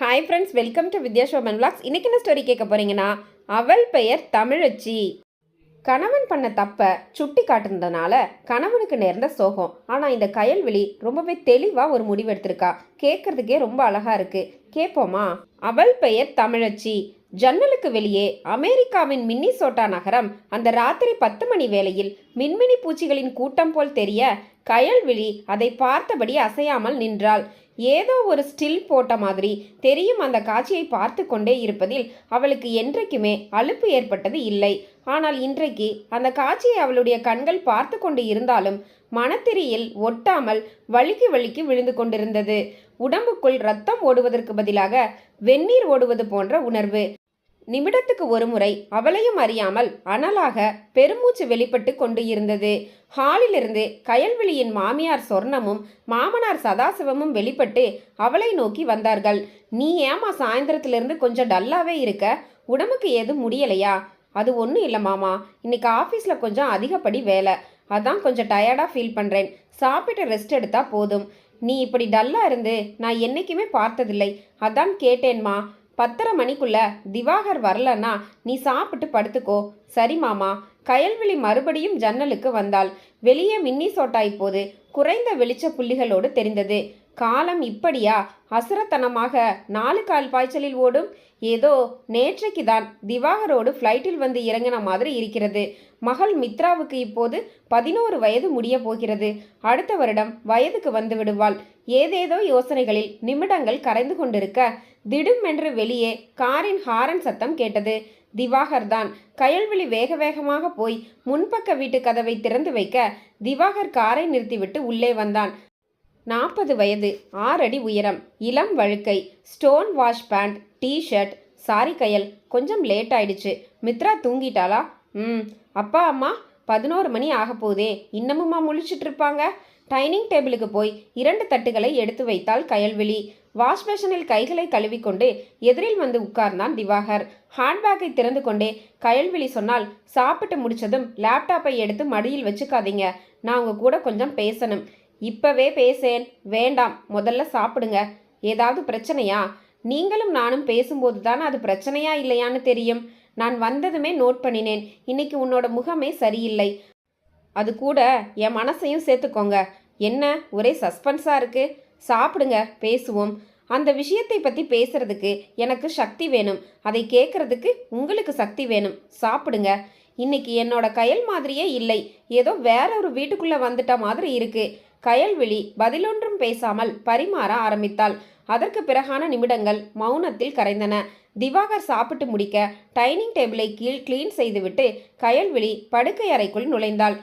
Hi friends welcome to Vidyashoban vlogs. இன்னைக்கு என்ன story கேட்க போறீங்கன்னா அவள் பெயர் தமிழச்சி. கணவன் பண்ண தப்ப சுட்டி காட்டுனதுனால கணவனுக்கு நேர்ந்த சோகம். ஆனால் இந்த கயல்விழி ரொம்பவே தெளிவாக ஒரு முடிவு எடுத்திருக்கா. கேட்கறதுக்கே ரொம்ப அழகாக இருக்குது கேட்போமா? அவள் பெயர் தமிழச்சி. ஜன்னலுக்கு வெளியே அமெரிக்காவின் மின்னிசோட்டா நகரம் அந்த ராத்திரி பத்து மணி வேளையில் மின்மினி பூச்சிகளின் கூட்டம் போல் தெரிய கயல்விழி அதை பார்த்தபடி அசையாமல் நின்றாள். ஏதோ ஒரு ஸ்டில் போட்ட மாதிரி தெரியும் அந்த காட்சியை பார்த்து கொண்டே இருப்பதில் அவளுக்கு என்றைக்குமே அலுப்பு ஏற்பட்டது இல்லை. ஆனால் இன்றைக்கு அந்த காட்சியை அவளுடைய கண்கள் பார்த்து கொண்டு இருந்தாலும் மனத்திரியில் ஒட்டாமல் வழுக்கி வழுக்கி விழுந்து கொண்டிருந்தது. உடம்புக்குள் ரத்தம் ஓடுவதற்கு பதிலாக வெந்நீர் ஓடுவது போன்ற உணர்வு. நிமிடத்துக்கு ஒருமுறை அவளையும் அறியாமல் அனலாக பெருமூச்சு வெளிப்பட்டு கொண்டு இருந்தது. ஹாலிலிருந்து கயல்விழியின் மாமியார் சொர்ணமும் மாமனார் சதாசிவமும் வெளிப்பட்டு அவளை நோக்கி வந்தார்கள். நீ ஏமா சாயந்தரத்திலிருந்து கொஞ்சம் டல்லாவே இருக்க? உடம்புக்கு ஏதும் முடியலையா? அது ஒன்றும் இல்லை மாமா. இன்னைக்கு ஆஃபீஸில் கொஞ்சம் அதிகப்படி வேலை. அதான் கொஞ்சம் டயர்டாக ஃபீல் பண்ணுறேன் சாப்பிட்டு ரெஸ்ட் எடுத்தா போதும். நீ இப்படி டல்லாக இருந்து நான் என்றைக்குமே பார்த்ததில்லை. அதான் கேட்டேன்மா. பத்தரை மணிக்குள்ள திவாகர் வரலன்னா நீ சாப்பிட்டு படுத்துக்கோ. சரி மாமா. கயல்விழி மறுபடியும் ஜன்னலுக்கு வந்தாள். வெளியே மின்னிசோட்டா இப்போது குறைந்த வெளிச்ச புள்ளிகளோடு தெரிந்தது. காலம் இப்படியா? அசுரத்தனமாக நாலு கால் பாய்ச்சலில் ஓடும்? ஏதோ நேற்றைக்கு தான் திவாகரோடு ஃப்ளைட்டில் வந்து இறங்கின மாதிரி இருக்கிறது. மகள் மித்ராவுக்கு இப்போது பதினோரு வயது முடிய போகிறது. அடுத்த வருடம் வயதுக்கு வந்து விடுவாள். ஏதேதோ யோசனைகளில் நிமிடங்கள் கரைந்து கொண்டிருக்க திடுமென்று வெளியே காரின் ஹாரன் சத்தம் கேட்டது. திவாகர் தான் கயல்விழி வேக வேகமாக போய் முன்பக்க வீட்டு கதவை திறந்து வைக்க திவாகர் காரை நிறுத்திவிட்டு உள்ளே வந்தான். நாற்பது வயது ஆறடி உயரம் இளம் வழுக்கை stone wash pant T shirt sorry Kayal கொஞ்சம் லேட் ஆயிடுச்சு. மித்ரா தூங்கிட்டாளா? ம். அப்பா அம்மா பதினோரு மணி ஆக போதே இன்னமுமா முழிச்சிட்டு இருப்பாங்க? டைனிங் டேபிளுக்கு போய் இரண்டு தட்டுகளை எடுத்து வைத்தாள் கயல்விழி. வாஷ் பேஷனில் கைகளை கழுவிக்கொண்டு எதிரில் வந்து உட்கார்ந்தான் திவாகர். ஹேண்ட்பேக்கை திறந்து கொண்டே கயல்விழி சொன்னால் சாப்பிட்டு முடிச்சதும் லேப்டாப்பை எடுத்து மடியில் வச்சுக்காதீங்க. நான் உங்க கூட கொஞ்சம் பேசணும். இப்பவே பேசேன். வேண்டாம். முதல்ல சாப்பிடுங்க. ஏதாவது பிரச்சனையா? நீங்களும் நானும் பேசும்போது தான் அது பிரச்சனையா இல்லையான்னு தெரியும். நான் வந்ததுமே நோட் பண்ணினேன். இன்னைக்கு உன்னோட முகமே சரியில்லை. அது கூட என் மனசையும் சேர்த்துக்கோங்க. என்ன? ஒரே சஸ்பென்ஸாக இருக்குது சாப்பிடுங்க பேசுவோம். அந்த விஷயத்தை பற்றி பேசுறதுக்கு எனக்கு சக்தி வேணும். அதை கேட்கறதுக்கு உங்களுக்கு சக்தி வேணும். சாப்பிடுங்க. இன்னைக்கு என்னோட கயல் மாதிரியே இல்லை. ஏதோ வேற ஒரு வீட்டுக்குள்ளே வந்துட்ட மாதிரி இருக்கு. கயல்விழி பதிலொன்றும் பேசாமல் பரிமாற ஆரம்பித்தாள். அதற்கு பிறகான நிமிடங்கள் மௌனத்தில் கரைந்தன. திவாகர் சாப்பிட்டு முடிக்க டைனிங் டேபிளை கீழ் கிளீன் செய்துவிட்டு கயல்விழி படுக்கை அறைக்குள் நுழைந்தாள்.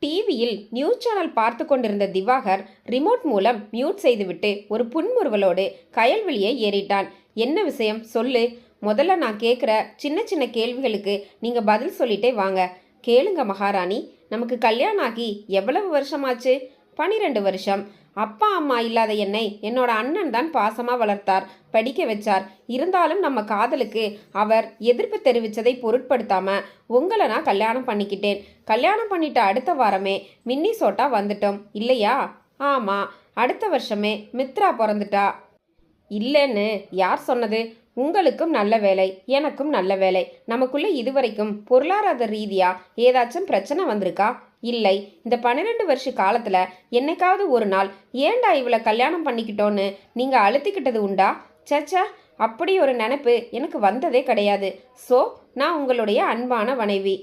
டிவியில் நியூஸ் சேனல் பார்த்து கொண்டிருந்த திவாகர் ரிமோட் மூலம் மியூட் செய்துவிட்டு ஒரு புன்முறுவலோடு கயல்வெளியை ஏறிட்டான். என்ன விஷயம்? சொல்லு. முதல்ல நான் கேட்குற சின்ன சின்ன கேள்விகளுக்கு நீங்கள் பதில் சொல்லிட்டே வாங்க. கேளுங்க மகாராணி. நமக்கு கல்யாணம் ஆகி எவ்வளவு வருஷமாச்சு? பனிரெண்டு வருஷம். அப்பா அம்மா இல்லாத என்னை என்னோட அண்ணன் தான் பாசமாக வளர்த்தார் படிக்க வச்சார். இருந்தாலும் நம்ம காதலுக்கு அவர் எதிர்ப்பு தெரிவித்ததை பொருட்படுத்தாம உங்களை நான் கல்யாணம் பண்ணிக்கிட்டேன். கல்யாணம் பண்ணிட்ட அடுத்த வாரமே மின்னி சோட்டா வந்துட்டோம். இல்லையா? ஆமாம் அடுத்த வருஷமே மித்ரா பிறந்துட்டா. இல்லைன்னு யார் சொன்னது? உங்களுக்கும் நல்ல வேலை எனக்கும் நல்ல வேலை நமக்குள்ளே இதுவரைக்கும் பொருளாதார ரீதியாக ஏதாச்சும் பிரச்சனை வந்திருக்கா? இல்லை இந்த பன்னிரெண்டு வருஷ காலத்தில் என்னைக்காவது ஒரு நாள் ஏன்டா இவளை கல்யாணம் பண்ணிக்கிட்டோன்னு நீங்கள் அழுத்திக்கிட்டது உண்டா? சச்சா அப்படி ஒரு நினைப்பு எனக்கு வந்ததே கிடையாது. ஸோ நான் உங்களுடைய அன்பான மனைவி.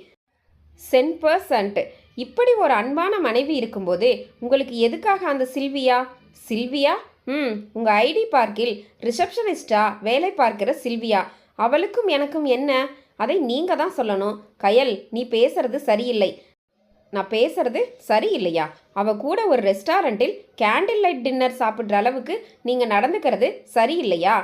சென் பர்சன்ட் இப்படி ஒரு அன்பான மனைவி இருக்கும்போது உங்களுக்கு எதுக்காக அந்த சில்வியா? சில்வியா? ம் உங்கள் ஐடி பார்க்கில் ரிசப்ஷனிஸ்டாக வேலை பார்க்கிற சில்வியா. அவளுக்கும் எனக்கும் என்ன? அதை நீங்கள் தான் சொல்லணும். கயல் நீ பேசுறது சரியில்லை. நான் பேசுறது சரியில்லையா? அவ கூட ஒரு ரெஸ்டாரண்ட்டில் கேண்டில் லைட் டின்னர் சாப்பிட்ற அளவுக்கு நீங்கள் நடந்துக்கிறது சரியில்லையா?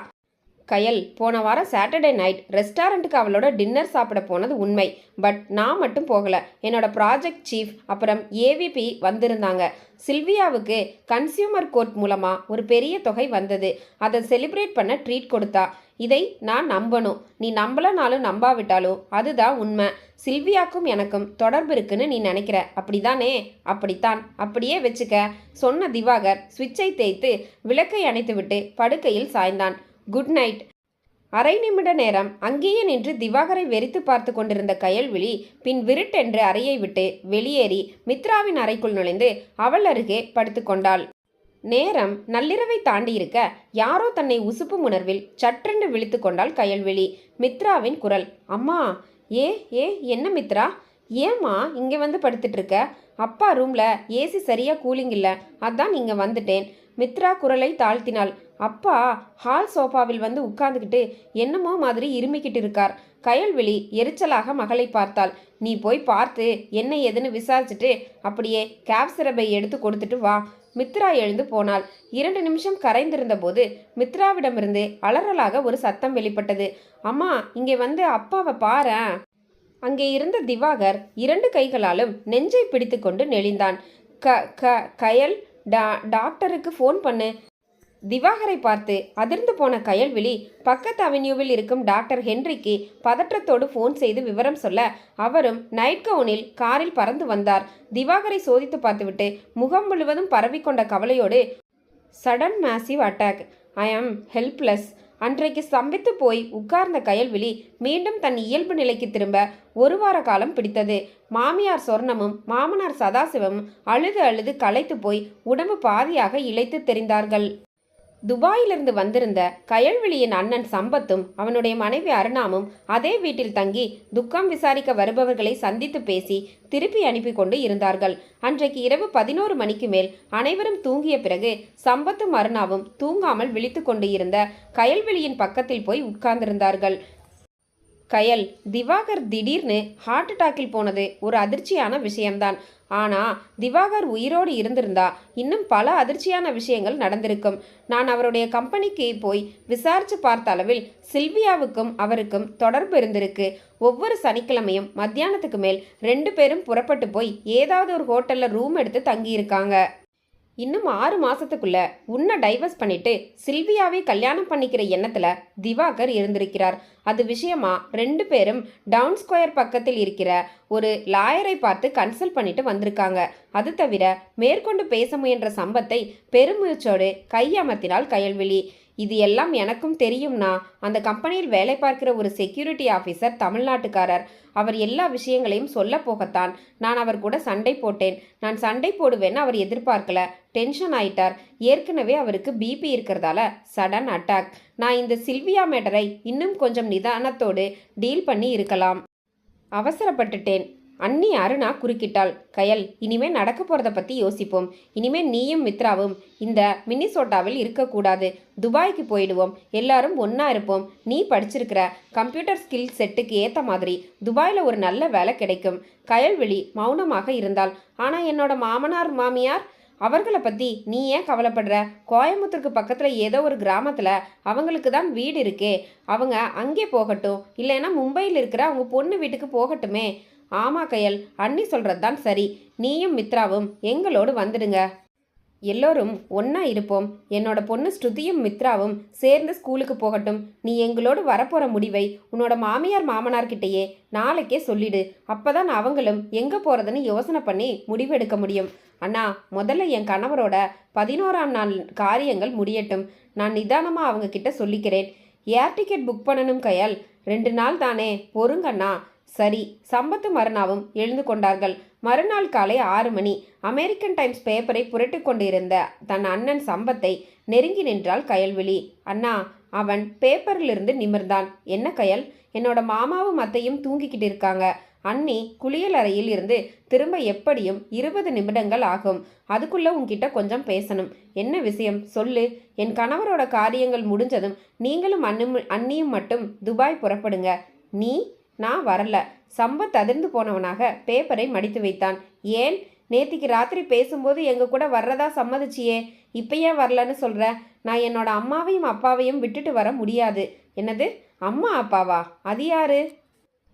கயல் போன வாரம் சாட்டர்டே நைட் ரெஸ்டாரண்ட்டுக்கு அவளோட டின்னர் சாப்பிட போனது உண்மை. பட் நான் மட்டும் போகல. என்னோட ப்ராஜெக்ட் சீஃப் அப்புறம் ஏவிபி வந்திருந்தாங்க. சில்வியாவுக்கு கன்சியூமர் கோர்ட் மூலமாக ஒரு பெரிய தொகை வந்தது. அதை செலிப்ரேட் பண்ண ட்ரீட் கொடுத்தா. இதை நான் நம்பணும். நீ நம்பலனாலும் நம்பாவிட்டாலும் அதுதான் உண்மை. சில்வியாக்கும் எனக்கும் தொடர்பு இருக்குன்னு நீ நினைக்கிற. அப்படிதானே? அப்படித்தான். அப்படியே வச்சுக்க. சொன்ன திவாகர் சுவிட்சை தேய்த்து விளக்கை அணைத்துவிட்டு படுக்கையில் சாய்ந்தான். Good night. அரை நிமிட நேரம் அங்கேயே நின்று திவாகரை வெறித்து பார்த்து கொண்டிருந்த கயல்விழி பின் விருட்டென்று அறையை விட்டு வெளியேறி மித்ராவின் அறைக்குள் நுழைந்து அவள் அருகே படுத்துக்கொண்டாள் நேரம் நள்ளிரவை தாண்டியிருக்க யாரோ தன்னை உசுப்பும் உணர்வில் சற்றென்று விழித்து கொண்டாள் கயல்விழி மித்ராவின் குரல் அம்மா ஏ ஏ என்ன மித்ரா? ஏம்மா இங்கே வந்து படுத்துட்டு இருக்க அப்பா ரூமில் ஏசி சரியாக கூலிங் இல்லை. அதான் இங்கே வந்துட்டேன். மித்ரா குரலை தாழ்த்தினாள். அப்பா ஹால் சோஃபாவில் வந்து உட்கார்ந்துக்கிட்டு என்னமோ மாதிரி இருமிக்கிட்டு இருக்கார். கயல்விழி எரிச்சலாக மகளை பார்த்தாள். நீ போய் பார்த்து என்ன ஏதுன்னு விசாரிச்சுட்டு அப்படியே கேப் சிரப்பை எடுத்து கொடுத்துட்டு வா. மித்ரா எழுந்து போனாள். இரண்டு நிமிஷம் கரைந்திருந்த போது மித்ராவிடமிருந்து அலறலாக ஒரு சத்தம் வெளிப்பட்டது. அம்மா இங்கே வந்து அப்பாவை பாரு அங்கே இருந்த திவாகர் இரண்டு கைகளாலும் நெஞ்சை பிடித்துக்கொண்டு நெளிந்தான். க க கயல் டா டாக்டருக்கு ஃபோன் பண்ணு. திவாகரை பார்த்து அதிர்ந்து போன கயல்விழி பக்கத்து அவென்யூவில் இருக்கும் டாக்டர் ஹென்ரிக்கு பதற்றத்தோடு ஃபோன் செய்து விவரம் சொல்ல அவரும் நைட் கவுனில் காரில் பறந்து வந்தார். திவாகரை சோதித்து பார்த்துவிட்டு முகம் முழுவதும் பரவிக்கொண்ட கவலையோடு சடன் மேசிவ் அட்டாக் ஐ ஆம் ஹெல்ப்லெஸ் அன்றைக்கு ஸ்தம்பித்து போய் உட்கார்ந்த கயல்விழி மீண்டும் தன் இயல்பு நிலைக்கு திரும்ப ஒரு வார காலம் பிடித்தது. மாமியார் சொர்ணமும் மாமனார் சதாசிவமும் அழுது அழுது களைத்து போய் உடம்பு பாதியாக இழைத்து தெரிந்தார்கள். துபாயிலிருந்து வந்திருந்த கயல்விழியின் அண்ணன் சம்பத்தும் அவனுடைய மனைவி அருணாமும் அதே வீட்டில் தங்கி துக்கம் விசாரிக்க வருபவர்களை சந்தித்து பேசி திருப்பி அனுப்பி கொண்டு இருந்தார்கள். அன்றைக்கு இரவு பதினோரு மணிக்கு மேல் அனைவரும் தூங்கிய பிறகு சம்பத்தும் அருணாவும் தூங்காமல் விழித்து கொண்டு இருந்த கயல்விழியின் பக்கத்தில் போய் உட்கார்ந்திருந்தார்கள். கயல் திவாகர் திடீர்னு ஹார்ட் அட்டாக்கில் போனது ஒரு அதிர்ச்சியான விஷயம்தான். ஆனால் திவாகர் உயிரோடு இருந்திருந்தா இன்னும் பல அதிர்ச்சியான விஷயங்கள் நடந்திருக்கும். நான் அவருடைய கம்பெனிக்கு போய் விசாரித்து பார்த்த அளவில் சில்வியாவுக்கும் அவருக்கும் தொடர்பு இருந்திருக்கு. ஒவ்வொரு சனிக்கிழமையும் மத்தியானத்துக்கு மேல் ரெண்டு பேரும் புறப்பட்டு போய் ஏதாவது ஒரு ஹோட்டலில் ரூம் எடுத்து தங்கியிருக்காங்க. இன்னும் ஆறு மாசத்துக்குள்ள உன்னை டைவர்ஸ் பண்ணிட்டு சில்வியாவை கல்யாணம் பண்ணிக்கிற எண்ணத்துல திவாகர் இருந்திருக்கிறார். அது விஷயமா ரெண்டு பேரும் டவுன் ஸ்கொயர் பக்கத்தில் இருக்கிற ஒரு லாயரை பார்த்து கன்சல்ட் பண்ணிட்டு வந்திருக்காங்க. அது தவிர மேற்கொண்டு பேச முயன்ற சம்பத்தை பெருமூச்சோடு கையமர்த்தினாள் கயல்விழி. இது எல்லாம் எனக்கும் தெரியும்னா அந்த கம்பெனியில் வேலை பார்க்கிற ஒரு செக்யூரிட்டி ஆஃபீஸர் தமிழ்நாட்டுக்காரர். அவர் எல்லா விஷயங்களையும் சொல்ல போகத்தான் நான் அவர் கூட சண்டை போட்டேன். நான் சண்டை போடுவேன்னு அவர் எதிர்பார்க்கல. டென்ஷன் ஆயிட்டார். ஏற்கனவே அவருக்கு பிபி இருக்கிறதால சடன் அட்டாக் நான் இந்த சில்வியா மேட்டரை இன்னும் கொஞ்சம் நிதானத்தோடு டீல் பண்ணி இருக்கலாம். அவசரப்பட்டுட்டேன். அண்ணி அருணா குறுக்கிட்டாள். கயல் இனிமே நடக்க போறத பத்தி யோசிப்போம். இனிமே நீயும் மித்ராவும் இந்த மின்னிசோட்டாவில் இருக்கக்கூடாது. துபாய்க்கு போயிடுவோம். எல்லாரும் ஒன்றா இருப்போம். நீ படிச்சிருக்கிற கம்ப்யூட்டர் ஸ்கில் செட்டுக்கு ஏத்த மாதிரி துபாயில ஒரு நல்ல வேலை கிடைக்கும். கயல்வெளி மௌனமாக இருந்தாள். ஆனா என்னோட மாமனார் மாமியார் அவர்களை பத்தி நீ ஏன் கவலைப்படுற? கோயம்புத்தூருக்கு பக்கத்துல ஏதோ ஒரு கிராமத்துல அவங்களுக்கு தான் வீடு இருக்கே. அவங்க அங்கே போகட்டும். இல்லைன்னா மும்பையில் இருக்கிற அவங்க பொண்ணு வீட்டுக்கு போகட்டுமே. ஆமா கையல். அண்ணி சொல்கிறது தான் சரி. நீயும் மித்ராவும் எங்களோடு வந்துடுங்க. எல்லோரும் ஒன்றா இருப்போம். என்னோட பொண்ணு ஸ்ருதியும் மித்ராவும் சேர்ந்து ஸ்கூலுக்கு போகட்டும். நீ எங்களோடு வரப்போகிற முடிவை உன்னோட மாமியார் மாமனார்கிட்டயே நாளைக்கே சொல்லிடு. அப்போதான் அவங்களும் எங்கே போகிறதுன்னு யோசனை பண்ணி முடிவெடுக்க முடியும். அண்ணா முதல்ல என் கணவரோட பதினோராம் நாள் காரியங்கள் முடியட்டும். நான் நிதானமாக அவங்க கிட்ட சொல்லிக்கிறேன். ஏர் டிக்கெட் புக் பண்ணணும் கையால். ரெண்டு நாள் தானே. பொறுங்கண்ணா. சரி சம்பத்து மரணாவும் எழுந்து கொண்டார்கள். மறுநாள் காலை ஆறு மணி அமெரிக்கன் டைம்ஸ் பேப்பரை புரட்டி கொண்டிருந்த தன் அண்ணன் சம்பத்தை நெருங்கி நின்றாள் கயல்விழி. அண்ணா அவன் பேப்பரிலிருந்து நிமிர்ந்தான். என்ன கயல்? என்னோட மாமாவும் அத்தையும் தூங்கிக்கிட்டு இருக்காங்க. அண்ணி குளியல் அறையில் இருந்து திரும்ப எப்படியும் இருபது நிமிடங்கள் ஆகும். அதுக்குள்ள உன்கிட்ட கொஞ்சம் பேசணும். என்ன விஷயம்? சொல்லு. என் கணவரோட காரியங்கள் முடிஞ்சதும் நீங்களும் அண்ணும் அண்ணியும் மட்டும் துபாய் புறப்படுங்க. நீ நான் வரல. சம்பத் அதிர்ந்து போனவனாக பேப்பரை மடித்து வைத்தான். ஏன்? நேத்திக்கு ராத்திரி பேசும்போது எங்க கூட வர்றதா சம்மதிச்சியே. இப்போ ஏன் வரலன்னு சொல்ற? நான் என்னோட அம்மாவையும் அப்பாவையும் விட்டுட்டு வர முடியாது. என்னது? அம்மா அப்பாவா? அது யாரு?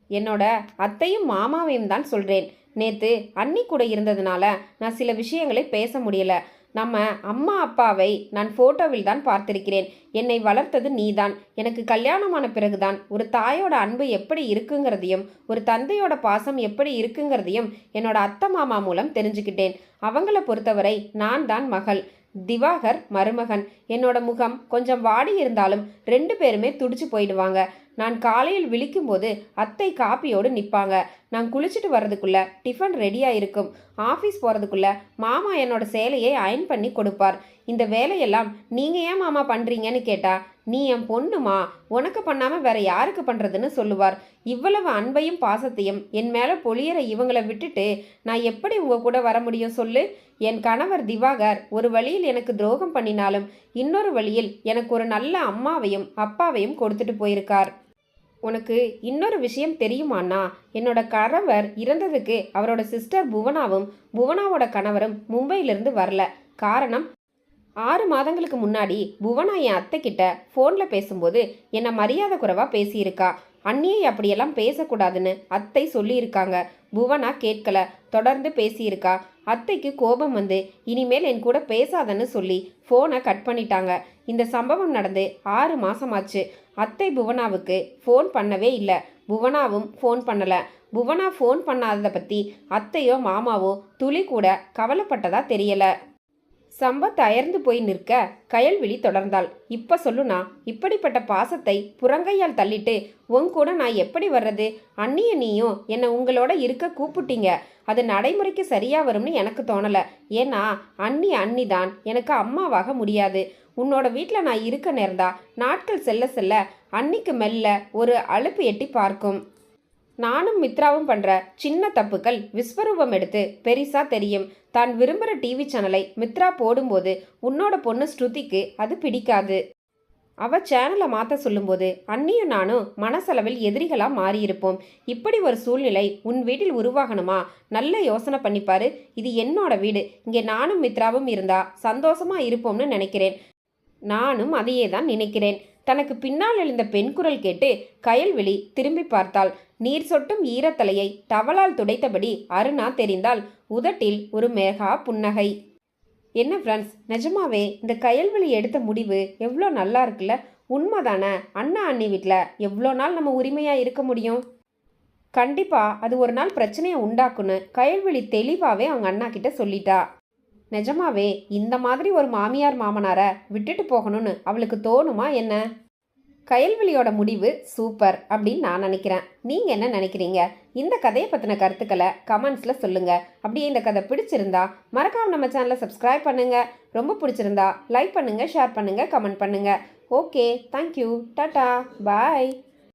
என்னோட அத்தையும் மாமாவையும் தான் சொல்றேன். நேத்து அன்னி கூட இருந்ததுனால நான் சில விஷயங்களை பேச முடியல. நம்ம அம்மா அப்பாவை நான் ஃபோட்டோவில் தான் பார்த்திருக்கிறேன். என்னை வளர்த்தது நீதான். எனக்கு கல்யாணமான பிறகுதான். ஒரு தாயோட அன்பு எப்படி இருக்குங்கிறதையும் ஒரு தந்தையோட பாசம் எப்படி இருக்குங்கிறதையும் என்னோட அத்தை மாமா மூலம் தெரிஞ்சுக்கிட்டேன். அவங்கள பொறுத்தவரை நான் தான் மகள். திவாகர் மருமகன். என்னோட முகம் கொஞ்சம் வாடி இருந்தாலும் ரெண்டு பேருமே துடிச்சு போயிடுவாங்க. நான் காலையில் விழிக்கும்போது அத்தை காப்பியோடு நிற்பாங்க. நான் குளிச்சுட்டு வர்றதுக்குள்ள டிஃபன் ரெடியாக இருக்கும். ஆஃபீஸ் போகிறதுக்குள்ள மாமா என்னோட சேலையை அயன் பண்ணி கொடுப்பார். இந்த வேலையெல்லாம் நீங்கள் ஏன் மாமா பண்ணுறீங்கன்னு கேட்டால் நீ என் பொண்ணுமா? உனக்கு பண்ணாமல் வேற யாருக்கு பண்ணுறதுன்னு சொல்லுவார். இவ்வளவு அன்பையும் பாசத்தையும் என் மேலே பொழியிற இவங்களை விட்டுட்டு நான் எப்படி உங்கள் கூட வர முடியும் சொல்லு? என் கணவர் திவாகர் ஒரு வழியில் எனக்கு துரோகம் பண்ணினாலும் இன்னொரு வழியில் எனக்கு ஒரு நல்ல அம்மாவையும் அப்பாவையும் கொடுத்துட்டு போயிருக்கார். உனக்கு இன்னொரு விஷயம் தெரியுமாண்ணா? என்னோட கணவர் இறந்ததுக்கு அவரோட சிஸ்டர் புவனாவும் புவனாவோட கணவரும் மும்பையிலிருந்து வரல. காரணம் ஆறு மாதங்களுக்கு முன்னாடி புவனா என் அத்தை கிட்ட ஃபோனில் பேசும்போது என்னை மரியாதை குறைவாக பேசியிருக்கா. அண்ணியை அப்படியெல்லாம் பேசக்கூடாதுன்னு அத்தை சொல்லியிருக்காங்க. புவனா கேட்கல. தொடர்ந்து பேசியிருக்கா. அத்தைக்கு கோபம் வந்து இனிமேல் என் கூட பேசாதன்னு சொல்லி ஃபோனை கட் பண்ணிட்டாங்க. இந்த சம்பவம் நடந்து ஆறு மாசமாச்சு. அத்தை புவனாவுக்கு ஃபோன் பண்ணவே இல்லை. புவனாவும் ஃபோன் பண்ணலை. புவனா ஃபோன் பண்ணாததை பற்றி அத்தையோ மாமாவோ துளி கூட கவலைப்பட்டதா தெரியலை. சம்பத் அயர்ந்து போய் நிற்க கயல்விழி தொடர்ந்தாள். இப்ப சொல்லுனா இப்படிப்பட்ட பாசத்தை புறங்கையால் தள்ளிட்டு உன் கூட நான் எப்படி வர்றது? அண்ணிய நீயும் என்னை உங்களோட இருக்க கூப்பிட்டீங்க. அது நடைமுறைக்கு சரியா வரும்னு எனக்கு தோணல. ஏன்னா அண்ணி அண்ணி தான் எனக்கு அம்மாவாக முடியாது. உன்னோட வீட்டில் நான் இருக்க நேர்ந்தா நாட்கள் செல்ல செல்ல அன்னிக்கு மெல்ல ஒரு அலுப்பு எட்டி பார்க்கும். நானும் மித்ராவும் பண்ற சின்ன தப்புக்கள் விஸ்வரூபம் எடுத்து பெரிசா தெரியும். தான் விரும்புகிற டிவி சேனலை மித்ரா போடும்போது உன்னோட பொண்ணு ஸ்ருதிக்கு அது பிடிக்காது. அவ சேனலை மாற்ற சொல்லும்போது அண்ணியும் நானும் மனசளவில் எதிரிகளாக மாறியிருப்போம். இப்படி ஒரு சூழ்நிலை உன் வீட்டில் உருவாகணுமா? நல்ல யோசனை பண்ணிப்பாரு. இது என்னோட வீடு. இங்கே நானும் மித்ராவும் இருந்தா சந்தோஷமா இருப்போம்னு நினைக்கிறேன். நானும் அதையே தான் நினைக்கிறேன். தனக்கு பின்னால் எழுந்த பெண் குரல் கேட்டு கயல்விழி திரும்பி பார்த்தாள். நீர் சொட்டும் ஈரத்தலையை டவலால் துடைத்தபடி அருணா தெரிந்தால் உதட்டில் ஒரு மேகா புன்னகை. என்ன ஃப்ரெண்ட்ஸ் நிஜமாவே இந்த கயல்விழி எடுத்த முடிவு எவ்வளோ நல்லா இருக்குல்ல? உண்மைதானே? அண்ணா அண்ணி வீட்டில் எவ்வளோ நாள் நம்ம உரிமையாக இருக்க முடியும்? கண்டிப்பாக அது ஒரு நாள் பிரச்சனையை உண்டாக்குன்னு கயல்விழி தெளிவாகவே அவங்க அண்ணா கிட்ட சொல்லிட்டா. நிஜமாவே இந்த மாதிரி ஒரு மாமியார் மாமனாரை விட்டுட்டு போகணும்னு அவளுக்கு தோணுமா என்ன? கயல்விழியோட முடிவு சூப்பர் அப்படின்னு நான் நினைக்கிறேன். நீங்கள் என்ன நினைக்கிறீங்க? இந்த கதையை பற்றின கருத்துக்களை கமெண்ட்ஸில் சொல்லுங்கள் அப்படியே இந்த கதை பிடிச்சிருந்தா மறக்காம நம்ம சேனலை சப்ஸ்கிரைப் பண்ணுங்கள் ரொம்ப பிடிச்சிருந்தா லைக் பண்ணுங்கள் ஷேர் பண்ணுங்கள் கமெண்ட் பண்ணுங்கள் ஓகே தேங்க்யூ டாட்டா பாய்